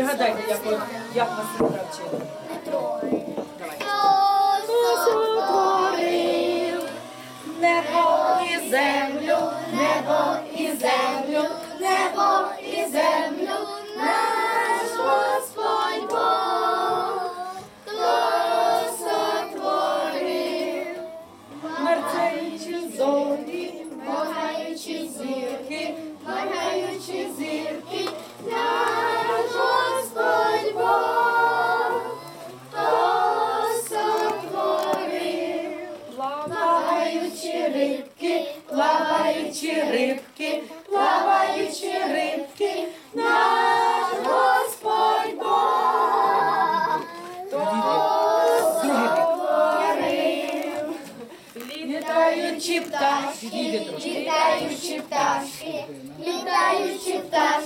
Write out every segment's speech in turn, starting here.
Пригадайте, як, от- як вас вчили. сотворив небо і землю, небо і землю, плаваючі рибки, плаваючі рибки, плаваючі рибки, наш Господь Бог, хто сотворив. літаючи пташки, Діди трошки. Літаючі пташки, літаючі пташки,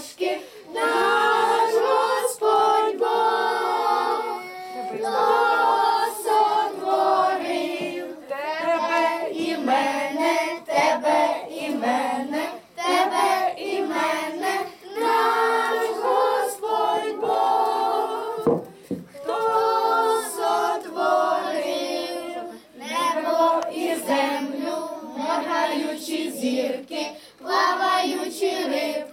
Плаваючі зірки, плаваючі риби.